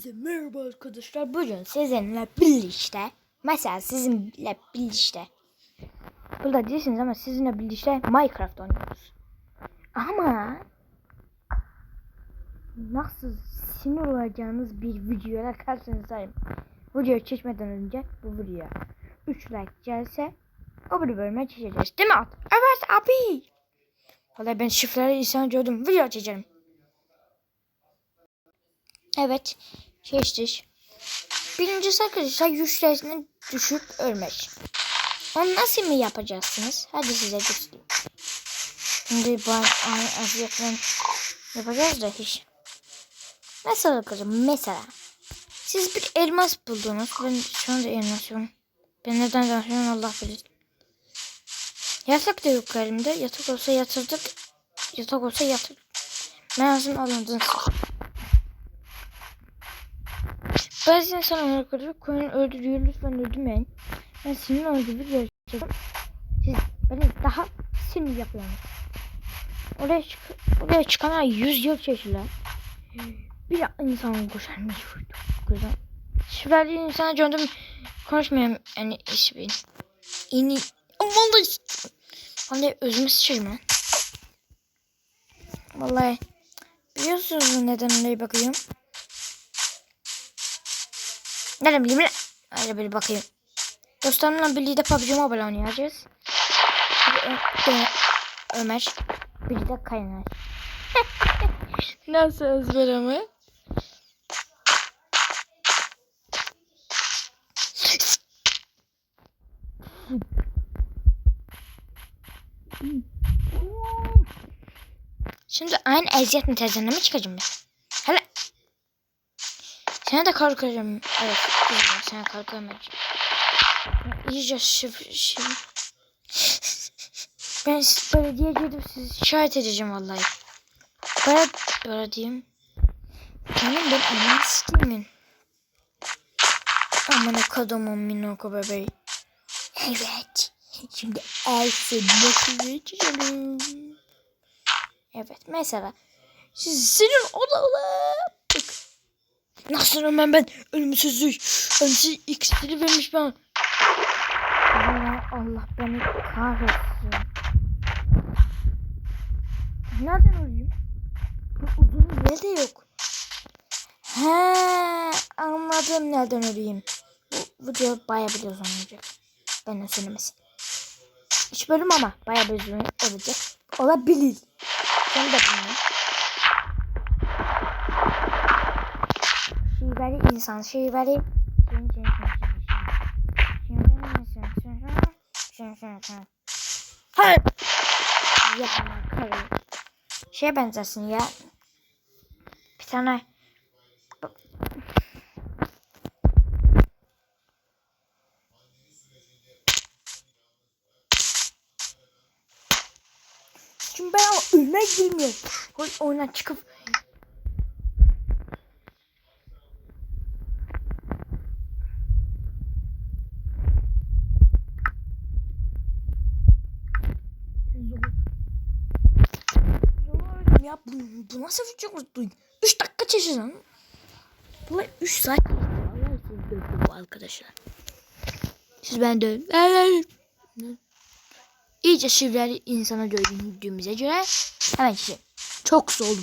Hepinize merhaba arkadaşlar. Bugün sizinle birlikte, mesela sizinle birlikte, burada değilsiniz ama sizinle birlikte Minecraft oynuyoruz. Ama nasıl sinir olacağınız bir videoyla karşınızdayım. Video çekmeden önce bu videoya 3 like gelse o bir bölüme çekeceğiz. Değil mi? Evet abi. Vallahi ben şifreleri insan gördüm. Video çekelim. Evet. Geçtik. Birincisi arkadaşlar yüzleşine düşüp ölmek. Onu nasıl mı yapacaksınız? Hadi size göstereyim. Şimdi ben aynı aziyetten yapacağız da hiç. Mesela arkadaşlar mesela. Siz bir elmas buldunuz. Ben şu anda elmas yok. Ben neden yapıyorum Allah bilir. Yatak da yok elimde. Yatak olsa yatırdık. Yatak olsa yatırdık. Ben aslında alındığını Bazı insanlar arkadaşlar koyun öldürüyor lütfen öldürmeyin. Ben olucu bir gerçekten. Siz beni daha sinir yapıyorsunuz. Oraya, çık oraya çıkana yüz yıl çeşitler. Bir insan koşarmış. Güzel. Şifreli insana gördüm. Konuşmayayım yani benim. İni. Vallahi. Vallahi özümü sıçayım lan. Vallahi. Biliyorsunuz neden bakıyorum? Nereden bileyim? Hadi bir bakayım. Dostlarımla birlikte PUBG Mobile oynayacağız. Ömer. Bir de Kaynar. Nasıl ezber ama? Şimdi aynı eziyet mütezzene mi çıkacağım ben? Sana da korkarım. Evet. Güzel. Sana korkarım. İyice şif şif. Ben belediye gidip sizi şikayet edeceğim vallahi. Böyle, böyle diyeyim. Canım ben aman sistemin. Aman kodumun minoko bebeği. Evet. Şimdi Elsa nasıl geçelim? Evet mesela. Siz sinir olalım. Nasıl ölmem ben? Ölümsüzlük. Ölümsüz iksiri vermiş bana. Allah, Allah beni kahretsin. Nereden öleyim? Bu uzun yeri de yok. He, anladım nereden öleyim. Bu video baya bir uzun olacak. Benden söylemesin. Hiç bölüm ama baya bir olacak. Olabilir. Ben de bilmiyorum. Şiveli insan, şiveli. Hayır. Ya. Şeye benzersin ya. Bir tane Şimdi ben ölmek bilmiyorum. Oy oyuna çıkıp Zor ya bu, bu nasıl çok mutluyum. 3 dakika çeşeceğim. Bu 3 saat. Bu arkadaşlar. Siz ben dövün. İyice şifreli insana gördüğümüze göre hemen şey. Çok zor bu.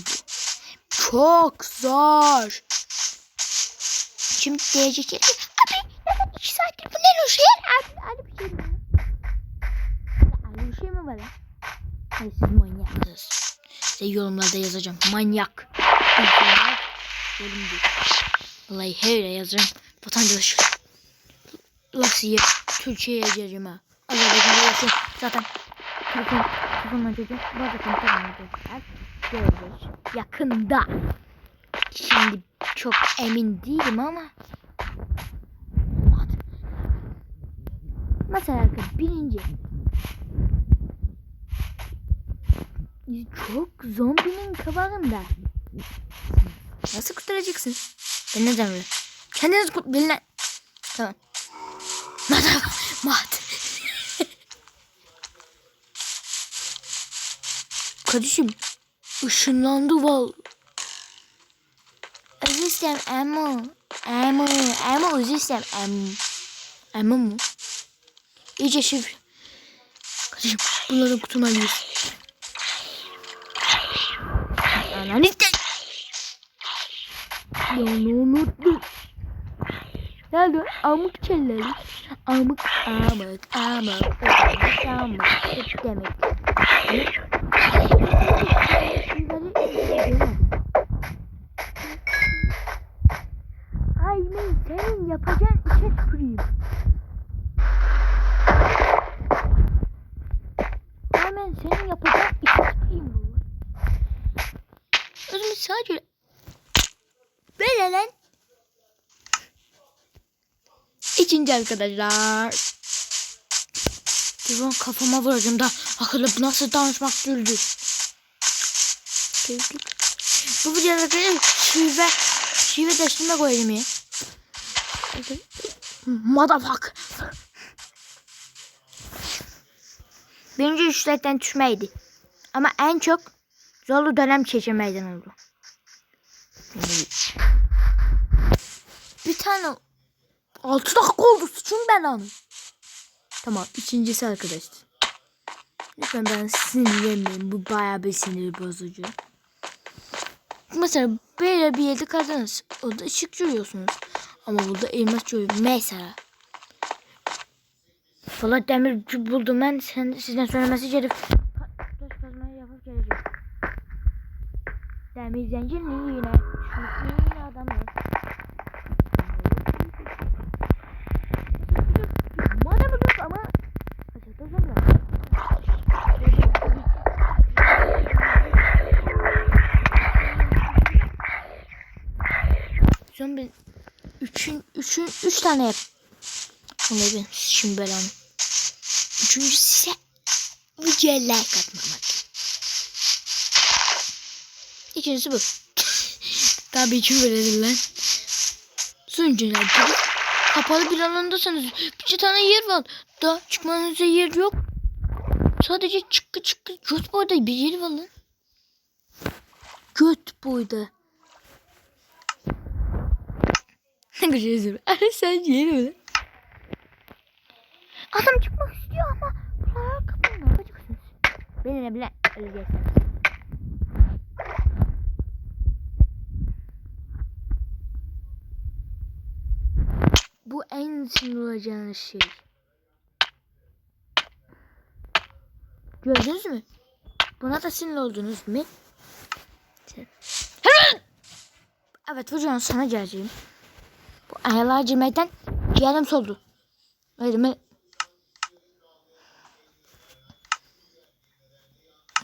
Çok zor. Şimdi diyecek ki abi 2 saattir bu ne Ruşen? Abi, abi bir şey mi? Abi bir şey mi var? Hayır siz manyaksınız. Size yorumlarda yazacağım. Manyak. Yorum değil. Vallahi her yere yazacağım. Vatandaş. Lasiye Türkiye'ye geleceğim ha. Azerbaycan'da yaşıyorum. Zaten Türk'ün Türk'ün çocuğum. Burada konuşamam. Göreceğiz. Yakında. Şimdi çok emin değilim ama. Mesela birinci. Çok zombinin kabarında. Nasıl kurtaracaksın? Ben ne demiyorum. Kendiniz kurt... Bilin Tamam. Mat. Mat. Kardeşim ışınlandı val. Evet istem emo. Emo. Emo Uzi istem emo. Emo mu? İyice şifre. Kardeşim bunları kurtulmalıyız. Ananı. Ya ne unuttum. Nerede? Amık çelleri. Amık, amık, amık, amık, amık. Hep demek. Ay ben senin yapacağın işe tüküreyim. Hemen senin yapacağın işe tüküreyim vallahi. O zaman sadece böyle lan. İkinci arkadaşlar. Dur kafama vuracağım da akıllı nasıl danışmak düldü. Bu videoda arkadaşlar şive şive dersine koyayım ya. Motherfuck. Birinci üçlükten düşmeydi. Ama en çok zorlu dönem çekilmeyden oldu. Bir tane 6 dakika oldu sıçın ben onu. Tamam ikincisi arkadaşlar. Lütfen ben sinirlenmeyin. Bu bayağı bir sinir bozucu. Mesela böyle bir yerde kaldınız. Orada ışık görüyorsunuz. Ama burada elmas görüyor. Mesela. Valla demir buldum ben. Sen, sizden söylemesi gerek. Demir zencir mi yine? Çünkü yine adamlar. Madem yok ama. Aşağıda zamlar. Son bir üçün, üçün, üç tane yap. Vallahi ben şimdi belanı. Üçüncüsü ise videoya like atmamak. İkincisi bu. Tabii ki böyle lan. Sonuncular gibi. Kapalı bir alandasınız. Bir tane yer var. Da çıkmanıza yer yok. Sadece çıkkı çıkkı göt boyda bir yer var lan. Göt boyda. Güzel Ara sen yeni mi? Adam çıkmak istiyor ama ne yapacaksınız? Beni ne bile öyle sinir olacağınız şey. Gördünüz mü? Buna da sinir oldunuz mu? Evet videonun sana geleceğim. Bu ayarlar girmekten yarım soldu. Öyle mi?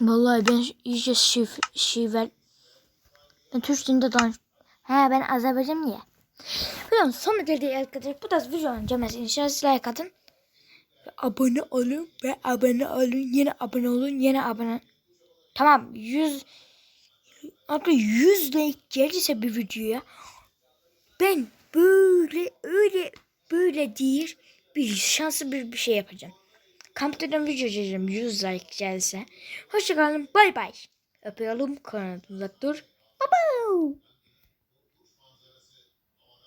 Vallahi ben iyice şif, şiver. Ben Türk dilinde danış. He ben Azerbaycan niye? Videonun sonuna geldiği arkadaşlar. Bu tarz videonun gelmesi inşallah like atın. Ve abone olun ve abone olun. Yine abone olun. Yine abone. Tamam 100 Abi 100 like gelirse bir videoya ben böyle öyle böyle değil bir şanslı bir, bir şey yapacağım. Kamptadan video çekeceğim 100 like gelse. Hoşçakalın bay bay. Öpüyorum kanalımda dur. Bye bye.